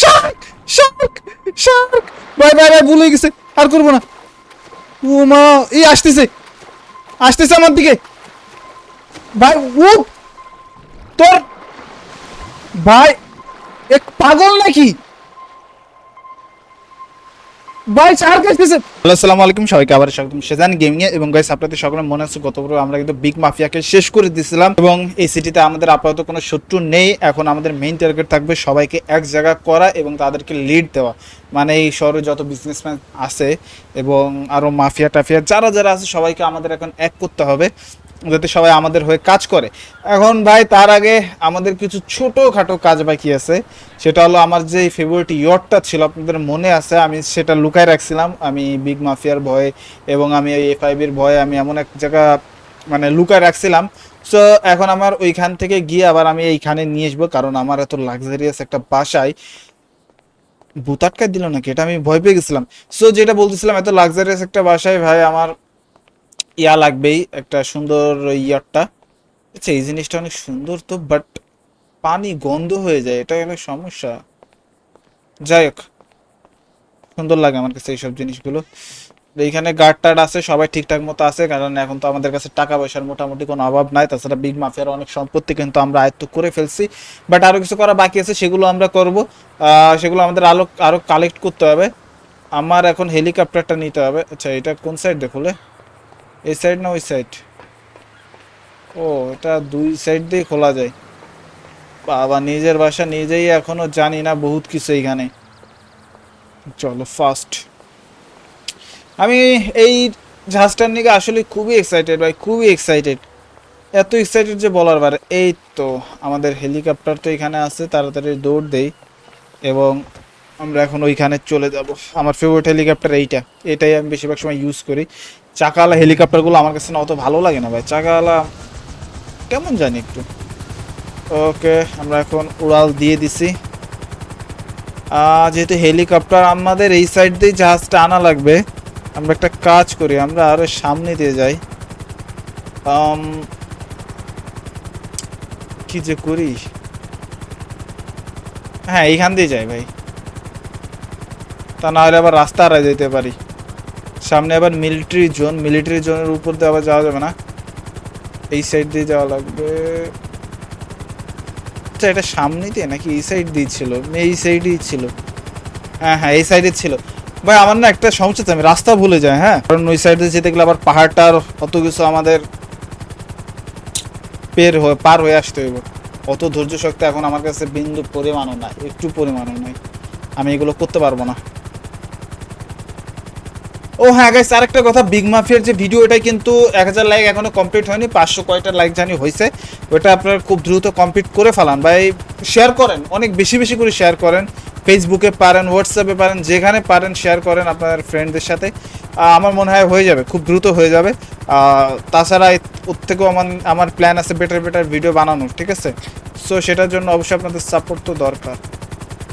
Shark Shark Shark. ভাই ভাই ভাই, ভুলে গেছে, আর করব না। ও মা, এই আসতেছে আসতেছে আমার দিকে। ভাই, ও, তোর ভাই এক পাগল নাকি? ভাই শার্ক আসতেছে হ্যালো, আসসালামু আলাইকুম, সবাইকে আবার স্বাগতম। সেজান গেমিং এ এবং গাইস আপনাদের সকলের মনে আছে, গত আমরা কিন্তু বিগ মাফিয়াকে শেষ করে দিয়েছিলাম, এবং এই সিটিতে আমাদের আপাতত কোনো শত্রু নেই। এখন আমাদের মেইন টার্গেট থাকবে সবাইকে এক জায়গা করা এবং তাদেরকে লিড দেওয়া। মানে এই শহরে যত বিজনেসম্যান আছে, এবং আরও মাফিয়া টাফিয়া যারা যারা আছে, সবাইকে আমাদের এখন এক করতে হবে। যাতে সবাই আমাদের হয়ে কাজ করে। এখন ভাই, তার আগে আমাদের কিছু ছোটোখাটো কাজ বাকি আছে। সেটা হলো আমার যে ফেভারিট ইয়টটা ছিল, আপনাদের মনে আছে, আমি সেটা লুকায় রাখছিলাম। আমি বিগ মাফিয়ার ভয়ে এবং আমি এই এফ এফআইবির ভয়ে আমি এমন এক জায়গা মানে লুকায় রাখছিলাম। সো এখন আমার ওইখান থেকে গিয়ে আবার আমি এইখানে নিয়ে আসব, কারণ আমার এত লাক্সারিয়াস একটা বাসায় বুতাটকা দিল নাকি? এটা আমি ভয় পেয়ে গেছিলাম। সো যেটা বলতেছিলাম, এত লাক্সারিয়াস একটা বাসায় ভাই, আমার ইয়া লাগবেই একটা সুন্দর ইয়ারটা। আচ্ছা এই জিনিসটা অনেক সুন্দর তো বাট পানি গন্ধ হয়ে যায় এটা অনেক সমস্যা। যাই হোক, সুন্দর লাগে আমার কাছে এইসব জিনিসগুলো। এইখানে গার্ড টার্ড আছে, সবাই ঠিকঠাক মতো আছে, কারণ এখন তো আমাদের কাছে টাকা পয়সার মোটামুটি কোনো অভাব নাই, তাছাড়া বিগ মাফিয়ার অনেক সম্পত্তি কিন্তু আমরা আয়ত্ত করে ফেলছি। বাট আরও কিছু করা বাকি আছে, সেগুলো আমরা করব। সেগুলো আমাদের আলো আরও কালেক্ট করতে হবে। আমার এখন হেলিকপ্টারটা নিতে হবে। আচ্ছা এটা কোন সাইড দেখলে? এই সাইড না ওই সাইড ও, এটা দুই সাইড দিয়ে খোলা যায়। বাবা, নিজের বাসা নিজেই এখনও জানি না বহুত কিছু এইখানে। চলো ফার্স্ট আমি এই জাহাজটার নিকে আসলে খুবই এক্সাইটেড ভাই, খুবই এক্সাইটেড এত এক্সাইটেড যে বলার বার। এই তো, আমাদের হেলিকপ্টার তো এখানে আছে, তাড়াতাড়ি দৌড় দেই। এবং আমরা এখন ওইখানে চলে যাব। আমার ফেভারিট হেলিকপ্টার এইটা। এটাই আমি বেশিরভাগ সময় ইউজ করি। চাকাওয়ালা হেলিকপ্টারগুলো আমার কাছে না অত ভালো লাগে না ভাই। চাকাওয়ালা কেমন জানি একটু। ওকে, আমরা এখন উড়াল দিয়ে দিছি। যেহেতু হেলিকপ্টার আমাদের এই সাইড দিয়ে জাহাজটা আনা লাগবে, আমরা একটা কাজ করি, আমরা আরও সামনে দিয়ে যাই। কি যে করি? হ্যাঁ এইখান দিয়ে যাই ভাই। তা না হলে আবার রাস্তা হারাই যেতে পারি। সামনে আবার মিলিটারি জোন মিলিটারি জোনের উপর দিয়ে আবার যাওয়া যাবে না? এই সাইড দিয়ে যাওয়া লাগবে। আচ্ছা এটা দিয়ে নাকি এই সাইড দিয়ে ছিল? এই সাইডেই ছিল। হ্যাঁ হ্যাঁ এই সাইডে ছিল। ভাই, আমার না একটা সমস্যা, আমি রাস্তা ভুলে যাই হ্যাঁ? কারণ ওই সাইডে যেতে গেলে আবার পাহাড়টার অত কিছু আমাদের পের হয়ে, পার হয়ে আসতে হইব। অত ধৈর্য শক্তি এখন আমার কাছে বিন্দু পরিমাণও নাই, একটু পরিমাণও নাই। আমি এগুলো করতে পারব না। ও হ্যাঁ গাইস আরেকটা কথা বিগ মাফিয়ার যে ভিডিও এটা কিন্তু এক হাজার লাইক এখনও কমপ্লিট হয়নি, পাঁচশো কয়টা লাইক জানি হয়েছে। ওটা আপনার খুব দ্রুত কমপ্লিট করে ফেলান। ভাই শেয়ার করেন, অনেক বেশি বেশি করে শেয়ার করেন। ফেসবুকে পারেন হোয়াটসঅ্যাপে পারেন, যেখানে পারেন শেয়ার করেন আপনার ফ্রেন্ডদের সাথে। আমার মনে হয় হয়ে যাবে, খুব দ্রুত হয়ে যাবে। তাছাড়া ওর থেকেও আমার আমার প্ল্যান আছে বেটার বেটার ভিডিও বানানোর, ঠিক আছে? সো সেটার জন্য অবশ্যই আপনাদের সাপোর্ট তো দরকার।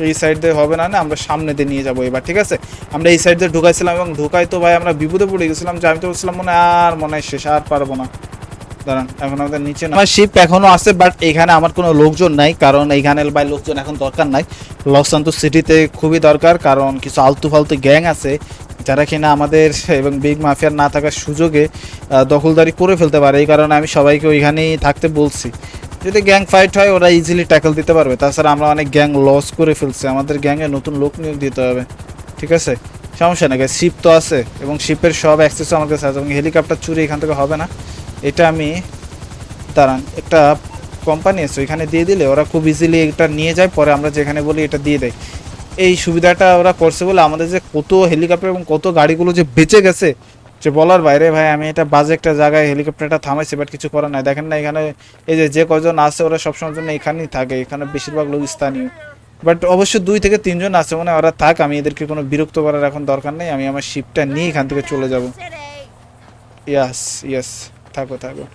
এই সাইড দিয়ে হবে না না, আমরা সামনে দিয়ে নিয়ে যাব এবার, ঠিক আছে? আমরা এই সাইড দিয়ে ঢুকাইছিলাম এবং ঢুকাই তো ভাই আমরা বিপদে পড়ে গেছিলাম, যে আমি তো বলছিলাম মনে আর, মনে হয় শেষ, আর পারব না। দাঁড়ান, এখন আমাদের নিচে না আমার শিপ এখনও আছে বাট এখানে আমার কোনো লোকজন নাই, কারণ এইখানে ভাই লোকজন এখন দরকার নাই। লস সান্তোস সিটিতে খুবই দরকার, কারণ কিছু আলতু ফালতু গ্যাং আছে, যারা কিনা আমাদের এবং বিগ মাফিয়ার না থাকার সুযোগে দখলদারি করে ফেলতে পারে, এই কারণে আমি সবাইকে ওইখানেই থাকতে বলছি। যদি গ্যাং ফাইট হয়, ওরা ইজিলি ট্যাকল দিতে পারবে। তাছাড়া আমরা অনেক গ্যাং লস করে ফেলছি। আমাদের গ্যাংয়ে নতুন লোক নিয়োগ দিতে হবে। ঠিক আছে? সমস্যা নেই শিপ তো আছে এবং শিপের সব অ্যাক্সেসও আমার কাছে আছে এবং হেলিকপ্টার চুরি এখান থেকে হবে না। এটা আমি, দাঁড়ান, একটা কোম্পানি আছে, ওইখানে দিয়ে দিলে ওরা খুব ইজিলি এটা নিয়ে যায়। পরে আমরা যেখানে বলি এটা দিয়ে দেয়। এই সুবিধাটা ওরা করছে বলে আমাদের যে কত হেলিকপ্টার এবং কত গাড়িগুলো যে বেঁচে গেছে যে বলার বাইরে ভাই আমি এটা বাজে একটা জায়গায় হেলিকপ্টারটা থামাইছি বাট কিছু করার নাই। দেখেন না এখানে এই যে যে কজন আছে ওরা সবসময়ের জন্য এখানেই থাকে এখানে বেশিরভাগ লোক স্থানীয়। বাট অবশ্য দুই থেকে তিনজন আছে মানে ওরা থাক আমি এদেরকে কোনো বিরক্ত করার এখন দরকার নেই আমি আমার শিপটা নিয়ে এখান থেকে চলে যাব। ইয়াস ইয়াস থাকো থাকো।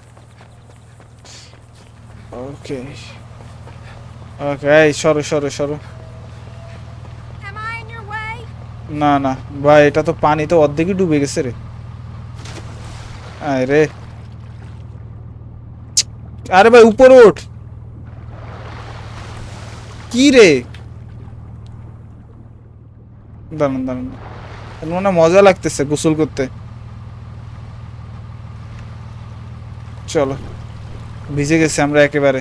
ওকে ওকে এই সরো সরো সরো? না না ভাই এটা তো পানি তো অর্ধেকই ডুবে গেছে রে। আরে। আরে ভাই উপরে ওঠ। কি রে? দাঁড়ান দাঁড়ান। মনে মজা লাগতেছে গোসল করতে। চলো ভিজে গেছে আমরা একেবারে।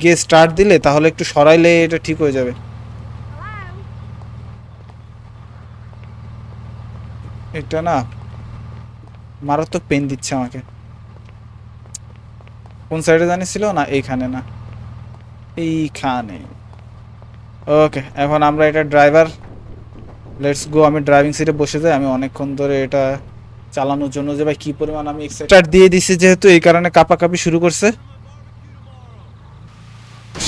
গিয়ে স্টার্ট দিলে তাহলে একটু সরাইলে এটা ঠিক হয়ে যাবে। এটা না মারাত্মক পেন দিচ্ছে আমাকে। কোন সাইডে জানিছিল না, এইখানে না। এইখানে। ওকে এখন আমরা এটা ড্রাইভার লেটস গো আমি ড্রাইভিং সিটে বসে যাই, আমি অনেকক্ষণ ধরে এটা চালানোর জন্য যে ভাই কি পরিমাণ আমি স্টার্ট দিয়ে দিছি যেহেতু এই কারণে কাপাকাপি শুরু করছে।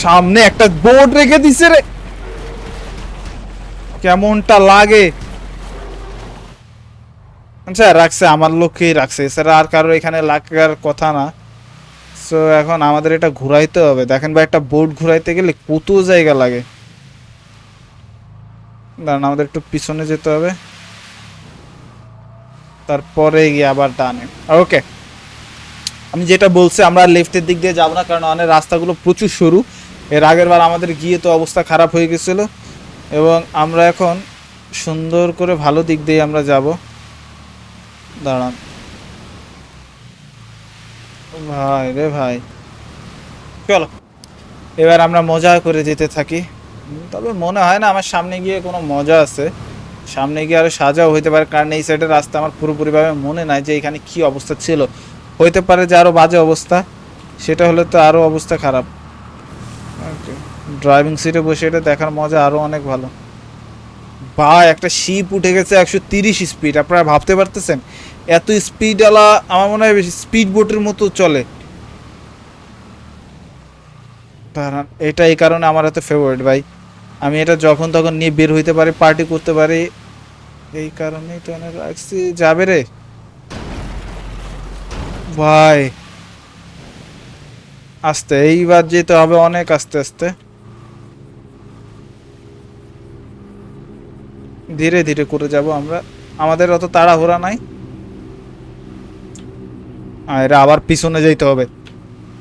সামনে একটা বোর্ড রেখে দিছে রে। কেমনটা লাগে? আচ্ছা রাখছে, আমার লোককেই রাখছে। এছাড়া আর কারও এখানে লাগার কথা না। সো এখন আমাদের এটা ঘুরাইতে হবে। দেখেন ভাই, একটা বোর্ড ঘুরাইতে গেলে কত জায়গা লাগে। দাঁড়ান, আমাদের একটু পিছনে যেতে হবে। তারপরে গিয়ে আবার ডানে। ওকে আমি যেটা বলছি, আমরা লেফটের দিক দিয়ে যাব না, কারণ অনেক রাস্তাগুলো প্রচুর সরু। এর আগের বার আমাদের গিয়ে তো অবস্থা খারাপ হয়ে গেছিল। এবং আমরা এখন সুন্দর করে ভালো দিক দিয়ে আমরা যাব। দাঁড়ান। ভাই রে ভাই। চলো। এবার আমরা মজা করে যেতে থাকি। তবে মনে হয় না আমার সামনে গিয়ে কোনো মজা আছে। সামনে গিয়ে আরও সাজাও হইতে পারে, কারণ এই সাইডের রাস্তা আমার পুরোপুরিভাবে মনে নাই যে এখানে কি অবস্থা ছিল। হইতে পারে যে আরও বাজে অবস্থা। সেটা হলে তো আরও অবস্থা খারাপ। ড্রাইভিং সিটে বসে এটা দেখার মজা আরও অনেক ভালো। ভাই, একটা শিপ উঠে গেছে একশো তিরিশ স্পিড আপনারা ভাবতে পারতেছেন? এত স্পিডওয়ালা আমার মনে হয় স্পিড বোটের মতো চলে। এটা এই কারণে আমার এত ফেভারিট ভাই। আমি এটা যখন তখন নিয়ে বের হইতে পারি পার্টি করতে পারি, এই কারণেই তো রাখছি যাবে রে। ভাই, আস্তে, এইবার যেতে হবে অনেক আস্তে আস্তে। ধীরে ধীরে করে যাব আমরা। আমাদের অত তাড়াহুড়া নাই। আর আবার পিছনে যেতে হবে।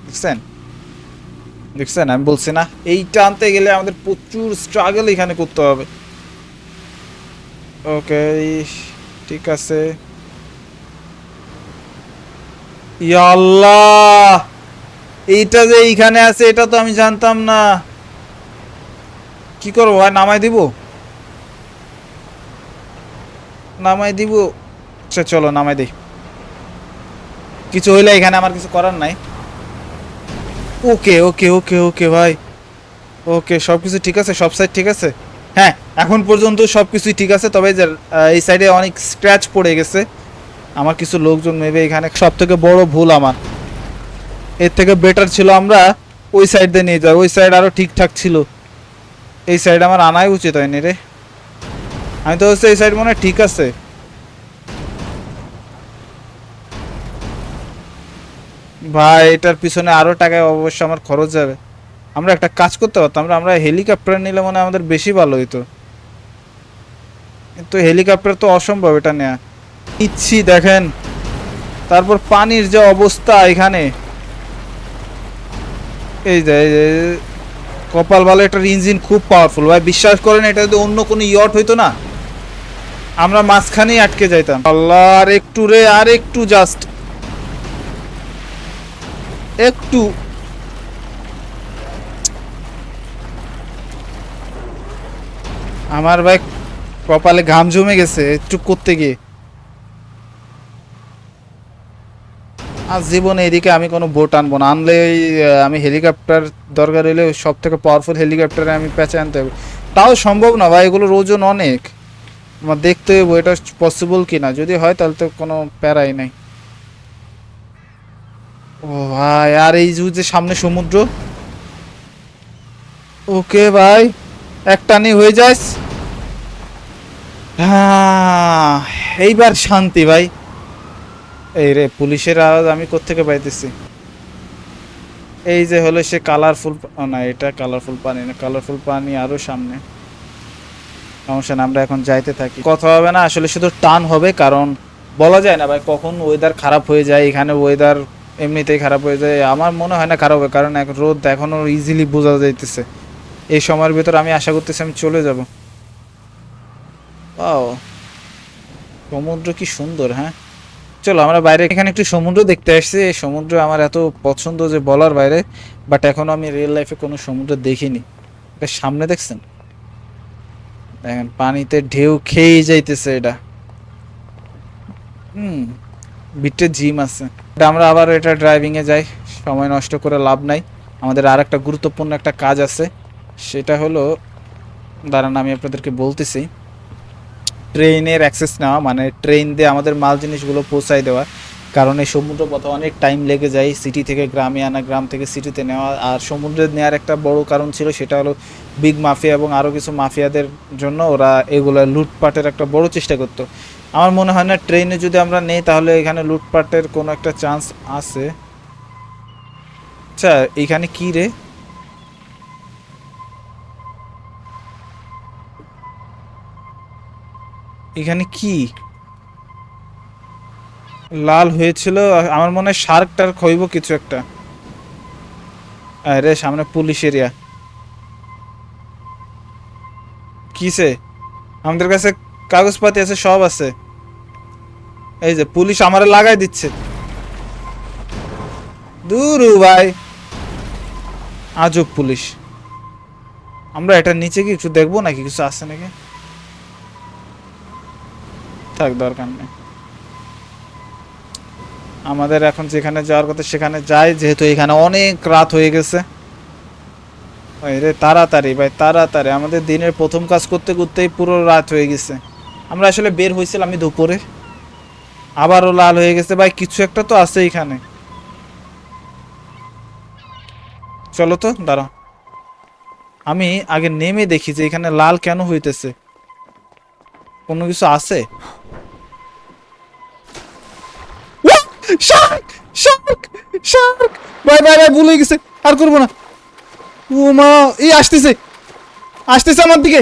দেখছেন? দেখছেন? আমি বলছি না, এইটা আনতে গেলে আমাদের প্রচুর স্ট্রাগল এখানে করতে হবে। ওকে ঠিক আছে। আল্লাহ এইটা যে এইখানে আছে, এটা তো আমি জানতাম না। কি করব ভাই, নামাই দিব? নামাই দিব। আচ্ছা চলো, নামাই দিই। কিছু হইলে এখানে আমার কিছু করার নাই। ওকে ওকে ওকে ওকে, ভাই। ওকে সব কিছু ঠিক আছে, সব সাইড ঠিক আছে? হ্যাঁ এখন পর্যন্ত সব কিছুই ঠিক আছে, তবে এই সাইডে অনেক স্ক্র্যাচ পড়ে গেছে। আমার কিছু লোকজন নেবে এখানে সব থেকে বড় ভুল আমার। এর থেকে বেটার ছিল আমরা ওই সাইড দিয়ে নিয়ে যাই ওই সাইড আরও ঠিকঠাক ছিল। এই সাইড আমার আনাই উচিত হয়নি রে। আমি তো হচ্ছে এই সাইড মনে ঠিক আছে। ভাই এটার পিছনে আরও টাকা অবশ্য আমার খরচ যাবে। আমরা একটা কাজ করতে পারতাম আমরা হেলিকপ্টার নিলে মনে আমাদের বেশি ভালো হইতো। কিন্তু হেলিকপ্টার তো অসম্ভব এটা নেওয়া ইচ্ছি দেখেন। তারপর পানির যে অবস্থা এখানে। এই যে, কপাল ভালো এটার ইঞ্জিন খুব পাওয়ারফুল ভাই বিশ্বাস করেন এটা যদি অন্য কোনো ইয়ট হইতো না আমরা মাঝখানেই আটকে যাইতাম। আল্লাহ, আর একটু রে, আর একটু জাস্ট একটু। আমার ভাই কপালে ঘাম জমে গেছে, একটু করতে গিয়ে। আর জীবনে এদিকে আমি কোনো বোট আনব না। আনলে আমি হেলিকপ্টার দরকার হলে সব থেকে পাওয়ারফুল হেলিকপ্টারে আমি প্যাচে আনতে হবে। তাও সম্ভব না ভাই, এগুলোর ওজন অনেক। আমার দেখতে হবে এটা পসিবল কি না যদি হয়, তাহলে তো কোনো প্যারাই নাই। ও ভাই, আর এই যে সামনে সমুদ্র। ওকে ভাই, একটানি হয়ে যাস। হ্যাঁ এইবার শান্তি ভাই। এই রে, পুলিশের আওয়াজ আমি কোত্থেকে পাইতেছি? এই যে হলো সে কালারফুল না, এটা কালারফুল পানি না কালারফুল পানি আরও সামনে। সমস্যা না আমরা এখন যাইতে থাকি। কথা হবে না, আসলে শুধু টান হবে, কারণ বলা যায় না ভাই, কখন ওয়েদার খারাপ হয়ে যায়, এখানে ওয়েদার এমনিতেই খারাপ হয়ে যায়, আমার মনে হয় না খারাপ হবে, কারণ এখন রোদ এখনও ইজিলি বোঝা যাইতেছে। এই সময়ের ভিতর আমি আশা করতেছি আমি চলে যাব। ও সমুদ্র কি সুন্দর হ্যাঁ? চলো, আমরা বাইরে এখানে একটু সমুদ্র দেখতে আসছি, এই সমুদ্র আমার এত পছন্দ যে বলার বাইরে বাট এখনও আমি রিয়েল লাইফে কোনো সমুদ্র দেখিনি। সামনে দেখছেন? দেখেন, পানিতে ঢেউ খেয়েই যাইতেছে এটা। হুম, বিটে জিম আছে। আমরা আবার এটা ড্রাইভিং এ যাই, সময় নষ্ট করে লাভ নাই। আমাদের আর একটা গুরুত্বপূর্ণ একটা কাজ আছে, সেটা হলো, দাঁড়ান, আমি আপনাদেরকে বলতেছি। ট্রেনের অ্যাক্সেস নেওয়া মানে ট্রেন দিয়ে আমাদের মাল জিনিসগুলো পৌঁছায় দেওয়া। কারণ এই সমুদ্র পথে অনেক টাইম লেগে যায় সিটি থেকে গ্রামে আনা, গ্রাম থেকে সিটিতে নেওয়া। আর সমুদ্রে নেওয়ার একটা বড় কারণ ছিল সেটা হলো বিগ মাফিয়া এবং আরও কিছু মাফিয়াদের জন্য ওরা এগুলো লুটপাটের একটা বড় চেষ্টা করতো। আমার মনে হয় না ট্রেনে যদি আমরা নেই তাহলে এখানে লুটপাটের কোনো একটা চান্স আছে। আচ্ছা এখানে কি রে? এখানে কি? লাল হয়েছিল আমার মনে হয় শার্ক টার্ক হইব কিছু একটা। আরে, সামনে পুলিশ এরিয়া। কিসে? আমাদের কাছে কাগজপাতি আছে, সব আছে। এই যে, পুলিশ আমারে লাগাই দিচ্ছে। দূরু ভাই। আজব পুলিশ। আমরা এটা নিচে কি একটু দেখব নাকি? কিছু আছে নাকি? থাক, দরকার নেই। আমাদের এখন যেখানে যাওয়ার কথা সেখানে যাই, যেহেতু এখানে অনেক রাত হয়ে গেছে। ওই রে, তাড়াতাড়ি ভাই, তাড়াতাড়ি। আমাদের দিনের প্রথম কাজ করতে করতেই পুরো রাত হয়ে গেছে। আমরা আসলে বের হয়েছিলাম আমি দুপুরে। আবারও লাল হয়ে গেছে। ভাই, কিছু একটা তো আছে এখানে। চলো তো, দাঁড়াও। আমি আগে নেমে দেখি যে এখানে লাল কেন হইতেছে। কোনো কিছু আছে? শার্ক শার্ক শার্ক ভাই ভাই ভাই, ভুলে গেছে। আর করব না। ও মা, এই আসতেছে। আসতেছে আমার দিকে।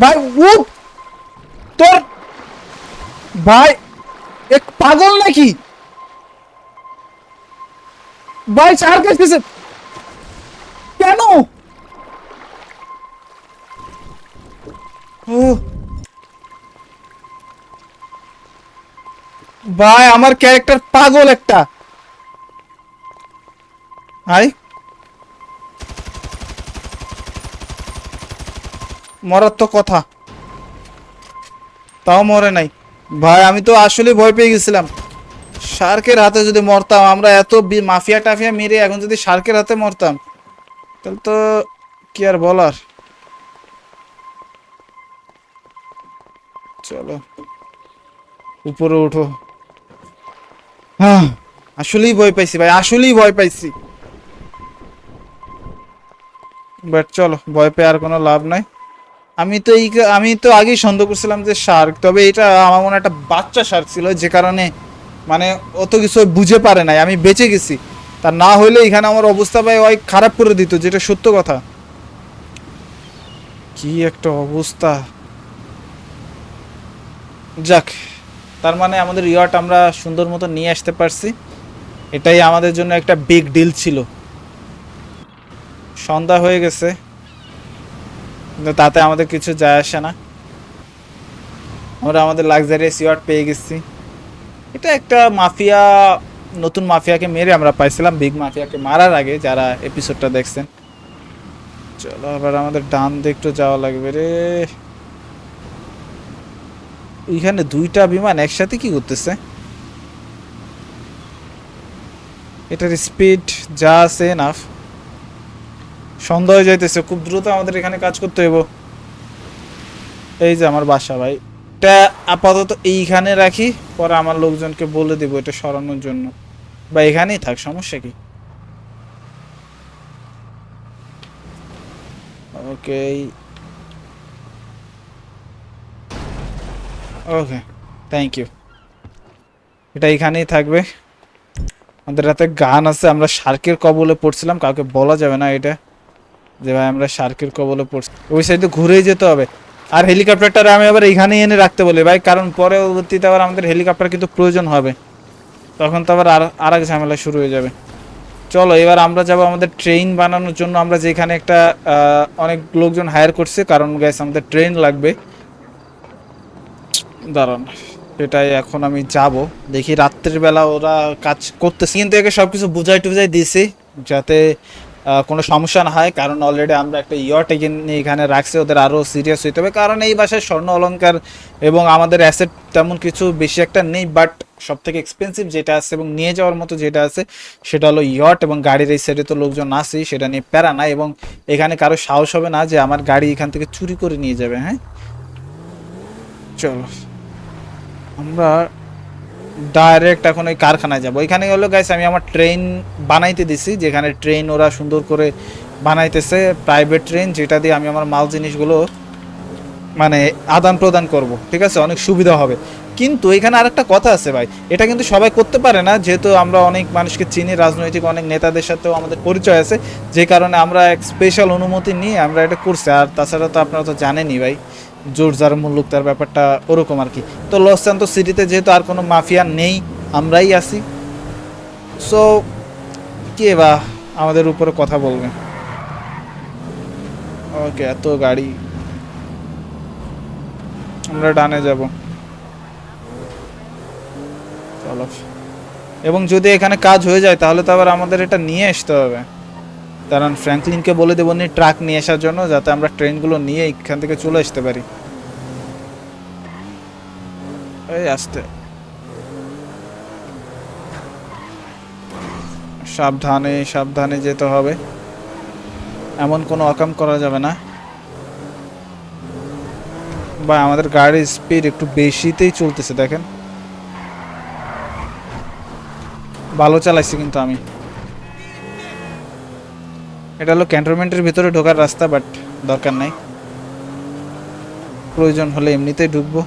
ভাই, ও! তোর ভাই এক পাগল নাকি? ভাই শার্ক আসতেছে। কেন? ও। ভাই, আমার ক্যারেক্টার পাগল একটা। হাই মরার তো কথা। তাও মরে নাই। ভাই, আমি তো আসলে ভয় পেয়ে গেছিলাম। শার্কের হাতে যদি মরতাম, আমরা এত মাফিয়া টাফিয়া মেরে এখন যদি শার্কের হাতে মরতাম, তাহলে তো কি আর বলার? চলো। উপরে উঠো। হ্যাঁ। আসলেই ভয় পাইছি ভাই, আসলেই ভয় পাইছি। বাট চলো, ভয় পেয়ে আর কোনো লাভ নাই। আমি তো এই আমি তো আগেই সন্দেহ করছিলাম যে শার্ক তবে এটা আমার মনে একটা বাচ্চা শার্ক ছিল, যে কারণে মানে অত কিছু বুঝে পারে নাই। আমি বেঁচে গেছি। তা না হইলে এখানে আমার অবস্থা ভাই ওই খারাপ করে দিত, যেটা সত্য কথা। কি একটা অবস্থা। যাক তার মানে আমাদের ইয়ার্ট আমরা সুন্দর মতো নিয়ে আসতে পারছি। এটাই আমাদের জন্য একটা বিগ ডিল ছিল। সন্ধ্যা হয়ে গেছে। কিন্তু তাতে আমাদের কিছু যায় আসে না। আমরা আমাদের লাক্সারিয়াস ইয়ার্ট পেয়ে গেছি। এটা একটা মাফিয়া, নতুন মাফিয়াকে মেরে আমরা পাইছিলাম। বিগ মাফিয়াকে মারার আগে যারা এপিসোডটা দেখছেন। চলো আবার আমাদের ডান দিকে একটু যাওয়া লাগবে রে। এখানে দুইটা বিমান একসাথে কি করতেছে? এটার স্পিড যা আছে এনাফ সন্দেহ হয়ে যাইতেছে, খুব দ্রুত আমাদের এখানে কাজ করতে হইব। এই যে আমার বাসা ভাই। এটা আপাতত এইখানে রাখি, পরে আমার লোকজনকে বলে দিব এটা সরানোর জন্য। বা এখানেই থাক, সমস্যা কি? ওকে ওকে থ্যাংক ইউ এটা এখানেই থাকবে। আমাদের হাতে গান আছে, আমরা শার্কের কবলে পড়ছিলাম, কাউকে বলা যাবে না এটা। যে ভাই, আমরা শার্কের কবলে পড়ছি। ওই সাইডে ঘুরেই যেতে হবে। আর হেলিকপ্টারটা আমি আবার এখানেই এনে রাখতে বলি ভাই, কারণ পরবর্তীতে আবার আমাদের হেলিকপ্টার কিন্তু প্রয়োজন হবে। তখন তো আবার আর আর এক ঝামেলা শুরু হয়ে যাবে। চলো, এবার আমরা যাব আমাদের ট্রেন বানানোর জন্য। আমরা যেখানে একটা অনেক লোকজন হায়ার করছে, কারণ গ্যাস আমাদের ট্রেন লাগবে। দাঁড়ান সেটাই এখন আমি যাব। দেখি রাত্রের বেলা ওরা কাজ করতেছে। কিন্তু একে সব কিছু বুঝাই টুজাই দিয়েছি যাতে কোনো সমস্যা না হয়। কারণ অলরেডি আমরা একটা ইয়ট এখানে এখানে রাখছি, ওদের আরও সিরিয়াস হইতে হবে। কারণ এই বাসায় স্বর্ণ অলংকার এবং আমাদের অ্যাসেট তেমন কিছু বেশি একটা নেই বাট সব থেকে এক্সপেন্সিভ যেটা আছে এবং নিয়ে যাওয়ার মতো যেটা আছে, সেটা হলো ইয়ট এবং গাড়ির এই সাইডে তো লোকজন আসেই সেটা নিয়ে প্যারা না এবং এখানে কারও সাহস হবে না যে আমার গাড়ি এখান থেকে চুরি করে নিয়ে যাবে হ্যাঁ? চলো। আমরা ডাইরেক্ট এখন ওই কারখানায় যাব। ওইখানে হলো গাইস আমি আমার ট্রেন বানাইতে দিছি, যেখানে ট্রেন ওরা সুন্দর করে বানাইতেছে প্রাইভেট ট্রেন যেটা দিয়ে আমি আমার মাল জিনিসগুলো মানে আদান প্রদান করব। ঠিক আছে? অনেক সুবিধা হবে। কিন্তু এখানে আরেকটা কথা আছে ভাই, এটা কিন্তু সবাই করতে পারে না, যেহেতু আমরা অনেক মানুষকে চিনি, রাজনৈতিক অনেক নেতাদের সাথেও আমাদের পরিচয় আছে, যে কারণে আমরা এক স্পেশাল অনুমতি নিয়ে আমরা এটা করছি। আর তাছাড়া তো আপনারা তো জানেনই ভাই জোর যার মুল্লুক, তার ব্যাপারটা ওরকম আর কি। তো লস সান্তোস সিটিতে যেহেতু আর কোনো মাফিয়া নেই, আমরাই আছি। সো কে বা আমাদের উপরে কথা বলবে? ওকে এত গাড়ি। আমরা ডানে যাব। চলো। এবং যদি এখানে কাজ হয়ে যায়, তাহলে তো আবার আমাদের এটা নিয়ে আসতে হবে। কারণ ফ্র্যাঙ্কলিনকে বলে দেবো, নি ট্রাক নিয়ে আসার জন্য যাতে আমরা ট্রেনগুলো নিয়ে এখান থেকে চলে আসতে পারি। এই আসতে। সাবধানে সাবধানে যেতে হবে। এমন কোনো অকাম করা যাবে না। বা আমাদের গাড়ির স্পিড একটু বেশিতেই চলতেছে, দেখেন। ভালো চালাইছি কিন্তু আমি। এটা হলো ক্যান্টনমেন্টের ভিতরে ঢোকার রাস্তা বাট দরকার নাই। প্রয়োজন হলে এমনিতেই ঢুকবো।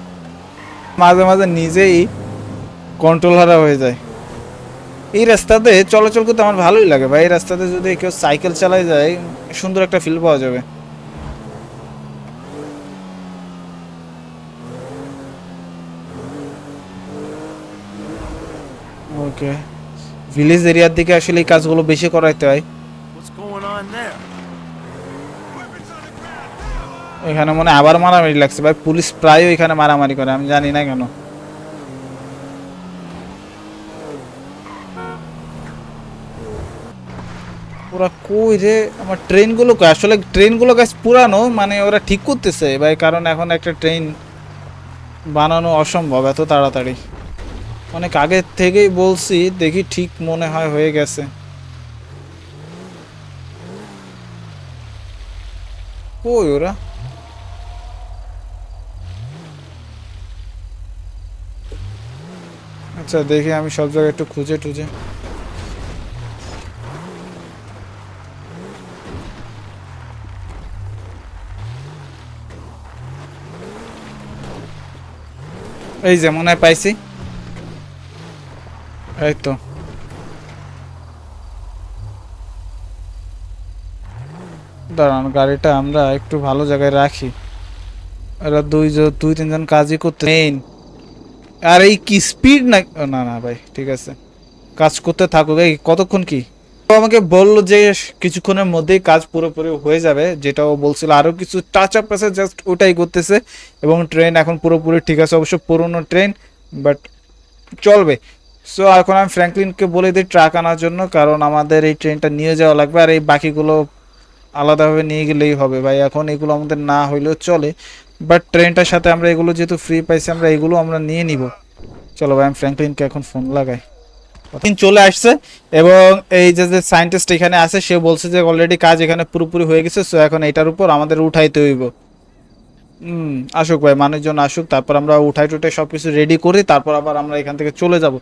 মাঝে মাঝে নিজেই কন্ট্রোল হারা হয়ে যায়। এই রাস্তাতে চলাচল করতে আমার ভালোই লাগে ভাই। এই রাস্তাতে যদি কেউ সাইকেল চালায় যায়, সুন্দর একটা ফিল পাওয়া যাবে। ওকে ভিলেজ এরিয়ার দিকে আসলে এই কাজগুলো বেশি করাইতে হয়। এখানে মনে আবার মারামারি লাগছে। ভাই, পুলিশ প্রায় এখানে মারামারি করে, আমি জানি না কেন। ওরা কই রে? আমার ট্রেনগুলো আসলে ট্রেনগুলো গাছ পুরানো মানে ওরা ঠিক করতেছে। ভাই, কারণ এখন একটা ট্রেন বানানো অসম্ভব, এত তাড়াতাড়ি। অনেক আগে থেকেই বলছি, দেখি ঠিক মনে হয় হয়ে গেছে। কই ওরা আচ্ছা দেখি আমি সব জায়গায় একটু খুঁজে টুজে। এই যে মনে পাইছি। এই তো। দাঁড়ান, গাড়িটা আমরা একটু ভালো জায়গায় রাখি। এরা দুই দুই তিনজন কাজই করতে মেইন আর এই কি স্পিড না না না ভাই, ঠিক আছে। কাজ করতে থাকুক। এই কতক্ষণ কি? আমাকে বলল যে কিছুক্ষণের মধ্যেই কাজ পুরোপুরি হয়ে যাবে, যেটা ও বলছিল। আরও কিছু টাচ আপ আছে জাস্ট ওটাই করতেছে। এবং ট্রেন এখন পুরোপুরি ঠিক আছে, অবশ্য পুরোনো ট্রেন বাট চলবে। সো এখন আমি ফ্র্যাঙ্কলিনকে বলে দিই ট্রাক আনার জন্য, কারণ আমাদের এই ট্রেনটা নিয়ে যাওয়া লাগবে। আর এই বাকিগুলো আলাদাভাবে নিয়ে গেলেই হবে। ভাই, এখন এগুলো আমাদের না হইলেও চলে। বাট ট্রেনটার সাথে আমরা এগুলো যেহেতু ফ্রি পাইছি, আমরা এগুলো আমরা নিয়ে নিব। চলো ভাই, আমি ফ্র্যাঙ্কলিনকে এখন ফোন লাগাই। চলে আসছে এবং এই যে যে সায়েন্টিস্ট এখানে আছে, সে বলছে যে অলরেডি কাজ এখানে পুরোপুরি হয়ে গেছে সো এখন এটার উপর আমাদের উঠাইতে হইব। হুম, আসুক ভাই মানুষজন আসুক, তারপর আমরা উঠাই টুঠাই সব কিছু রেডি করি, তারপর আবার আমরা এখান থেকে চলে যাব।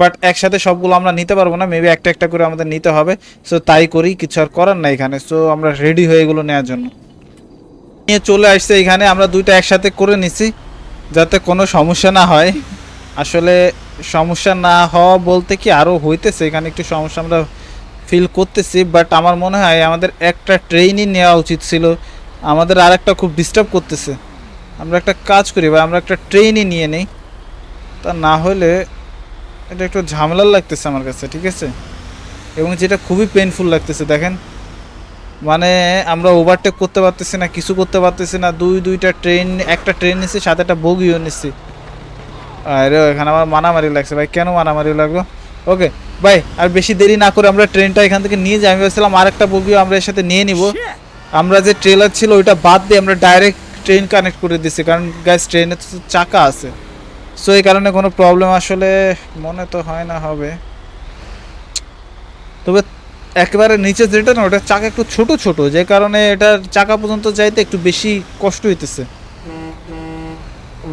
বাট একসাথে সবগুলো আমরা নিতে পারব না মেবি একটা একটা করে আমাদের নিতে হবে। সো তাই করি কিছু আর করার না এখানে। সো আমরা রেডি হয়ে এগুলো নেওয়ার জন্য। নিয়ে চলে আসছে এখানে, আমরা দুইটা একসাথে করে নিছি, যাতে কোনো সমস্যা না হয়। আসলে সমস্যা না হওয়া বলতে কি আরও হইতেছে, এখানে একটু সমস্যা আমরা ফিল করতেছি। বাট আমার মনে হয় আমাদের একটা ট্রেনই নেওয়া উচিত ছিল। আমাদের আর একটা খুব ডিস্টার্ব করতেছে। আমরা একটা কাজ করি বা আমরা একটা ট্রেনই নিয়ে নিই। তা না হলে এটা একটু ঝামেলার লাগতেছে আমার কাছে, ঠিক আছে? এবং যেটা খুবই পেনফুল লাগতেছে, দেখেন। মানে আমরা ওভারটেক করতে পারতেছি না, কিছু করতে পারতেছি না, দুই, দুইটা ট্রেন একটা ট্রেন নিচ্ছি সাথে একটা বগিও নিচ্ছি আরে এখানে আমার মারামারি লাগছে ভাই, কেন মারামারি লাগল ওকে ভাই, আর বেশি দেরি না করে আমরা ট্রেনটা এখান থেকে নিয়ে যাই। আমি ভাবছিলাম আরেকটা বগিও আমরা এর সাথে নিয়ে নিব। আমরা যে ট্রেলার ছিল, ওইটা বাদ দিয়ে আমরা ডাইরেক্ট ট্রেন কানেক্ট করে দিছি। কারণ গ্যাস ট্রেনে তো চাকা আছে। সো এই কারণে কোনো প্রবলেম আসলে মনে তো হয় না হবে। তবে একেবারে নিচে যেটা না, ওটা চাকা একটু ছোট ছোট, যে কারণে এটার চাকা পর্যন্ত যাইতে একটু বেশি কষ্ট হইতেছে।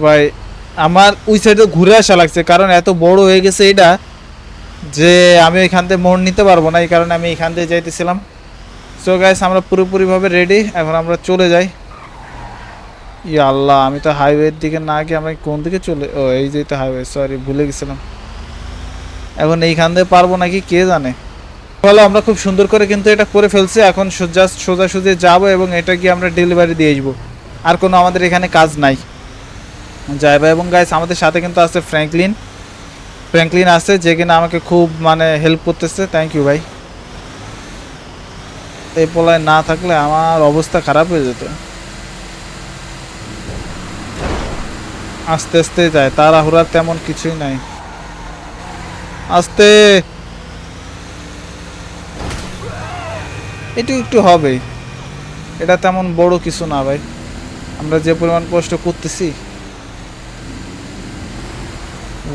ভাই, আমার ওই সাইডে ঘুরে আসা লাগছে, কারণ এত বড় হয়ে গেছে এটা যে আমি এখান থেকে মোড় নিতে পারব না, এই কারণে আমি এখান থেকে যাইতেছিলাম। সো গাইস আমরা পুরোপুরিভাবে রেডি এখন আমরা চলে যাই। ই আল্লাহ, আমি তো হাইওয়ের দিকে না গিয়ে আমরা কোন দিকে চলে ও, এই যে তো হাইওয়ে সরি ভুলে গেছিলাম। এখন এইখান দিয়ে পারব নাকি কে জানে? ফলে আমরা খুব সুন্দর করে কিন্তু এটা করে ফেলছি। এখন জাস্ট সোজাসুজি যাব এবং এটা গিয়ে আমরা ডেলিভারি দিয়ে আসব। আর কোনো আমাদের এখানে কাজ নাই। যাইবা এবং গাইস আমাদের সাথে কিন্তু আছে ফ্র্যাঙ্কলিন ফ্র্যাঙ্কলিন আছে, যে কিনা আমাকে খুব মানে হেল্প করতেছে। থ্যাংক ইউ ভাই। এই পোলায় না থাকলে আমার অবস্থা খারাপ হয়ে যেত। আস্তে আস্তে যায়, তাড়াহুড়ার তেমন কিছুই নাই। আস্তে! একটু একটু হবে। এটা তেমন বড় কিছু না ভাই। আমরা যে পরিমাণ কষ্ট করতেছি।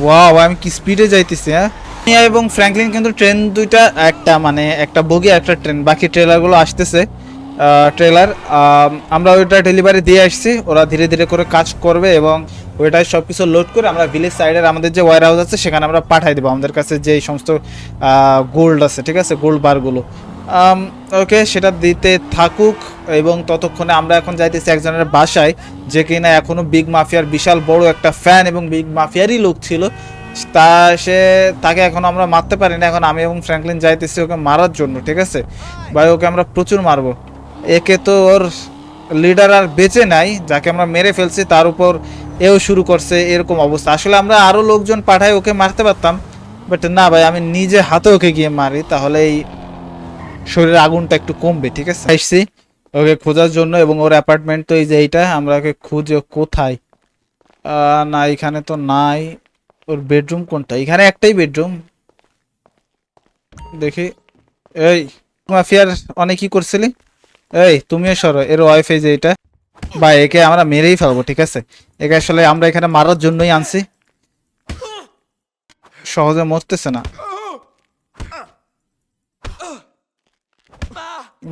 ওয়াও, আমি কি স্পিডে যাইতেছি হ্যাঁ? এবং ফ্র্যাঙ্কলিন কিন্তু ট্রেন দুইটা, একটা মানে একটা বগি একটা ট্রেন। বাকি ট্রেলারগুলো আসতেছে। ট্রেলার আমরা ওইটা ডেলিভারি দিয়ে আসছি। ওরা ধীরে ধীরে করে কাজ করবে এবং ওইটাই সব কিছু লোড করে আমরা ভিলেজ সাইডের আমাদের যে ওয়ার হাউস আছে, সেখানে আমরা পাঠাই দেবো। আমাদের কাছে যে সমস্ত গোল্ড আছে, ঠিক আছে? গোল্ড বারগুলো ওকে সেটা দিতে থাকুক এবং ততক্ষণে আমরা এখন যাইতেছি একজনের বাসায়, যে কিনা এখনও বিগ মাফিয়ার বিশাল বড় একটা ফ্যান এবং বিগ মাফিয়ারই লোক ছিল। তা সে, তাকে এখন আমরা মারতে পারি না। এখন আমি এবং ফ্র্যাঙ্কলিন যাইতেছি ওকে মারার জন্য, ঠিক আছে? ভাই, ওকে আমরা প্রচুর মারবো। একে তো ওর লিডার আর বেঁচে নাই, যাকে আমরা মেরে ফেলছি, তার উপর এও শুরু করছে এরকম অবস্থা। আসলে আমরা আরও লোকজন পাঠাই ওকে মারতে পারতাম বাট না ভাই, আমি নিজে হাতে ওকে গিয়ে মারি, তাহলে এই শরীরের আগুনটা একটু কমবে, ঠিক আছে? আসছি ওকে খোঁজার জন্য এবং ওর অ্যাপার্টমেন্ট তো এই যে এইটা, আমরা ওকে খুঁজে কোথায়? না, এখানে তো নাই। ওর বেডরুম কোনটা? এখানে একটাই বেডরুম দেখি। এই, মাফিয়ার অনেক করছিলি? এই, তুমিও সরো, এর ওয়াইফাই যে এটা। বা একে আমরা মেরেই ফেলব, ঠিক আছে? একে আসলে আমরা এখানে মারার জন্যই আনছি। সহজে মরতেছে না।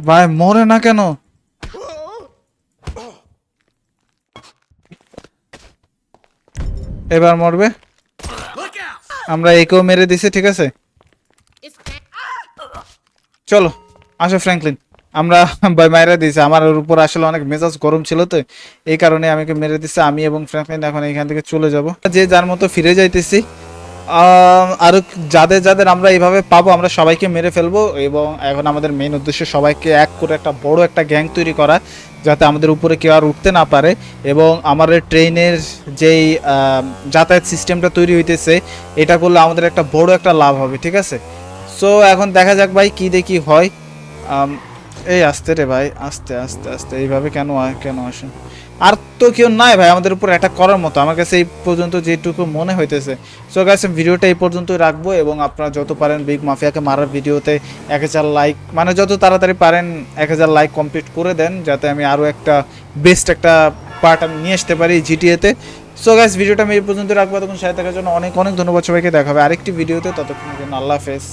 ভাই, মরে না কেন? এবার মরবে! আমরা একেও মেরে দিছি, ঠিক আছে? চলো, আসো ফ্র্যাঙ্কলিন। আমরা মায়েরা দিয়েছি, আমার উপর আসলে অনেক মেজাজ গরম ছিল তো, এই কারণে আমাকে মেরে দিচ্ছে আমি এবং ফ্র্যাঙ্কলিন এখন এখান থেকে চলে যাব। যে যার মতো ফিরে যাইতেছি আরও যাদের যাদের আমরা এইভাবে পাবো, আমরা সবাইকে মেরে ফেলব, এবং এখন আমাদের মেইন উদ্দেশ্য সবাইকে এক করে একটা বড় একটা গ্যাং তৈরি করা যাতে আমাদের উপরে কেউ আর উঠতে না পারে এবং আমাদের ট্রেনের যেই যাতায়াত সিস্টেমটা তৈরি হইতেছে, এটা করলে আমাদের একটা বড় একটা লাভ হবে, ঠিক আছে? সো এখন দেখা যাক ভাই কি দেখি হয়। এই আস্তে রে ভাই, আস্তে আস্তে আস্তে, এইভাবে কেন কেন আসেন? আর তো কেউ নাই ভাই, আমাদের উপর অ্যাটাক করার মতো। আমার কাছে এই পর্যন্ত যেটুকু মনে হইতেছে। সো গাইস ভিডিওটা এই পর্যন্তই রাখব এবং আপনারা যত পারেন বিগ মাফিয়াকে মারার ভিডিওতে এক হাজার লাইক মানে যত তাড়াতাড়ি পারেন এক হাজার লাইক কমপ্লিট করে দেন, যাতে আমি আরও একটা বেস্ট একটা পার্ট আমি নিয়ে আসতে পারি জিটিএতে সো গাইস ভিডিওটা আমি এই পর্যন্ত রাখব। তখন সাথে থাকার জন্য অনেক অনেক ধন্যবাদ সবাইকে। দেখা হবে আরেকটি ভিডিওতে। ততক্ষণ আল্লাহ হাফেজ।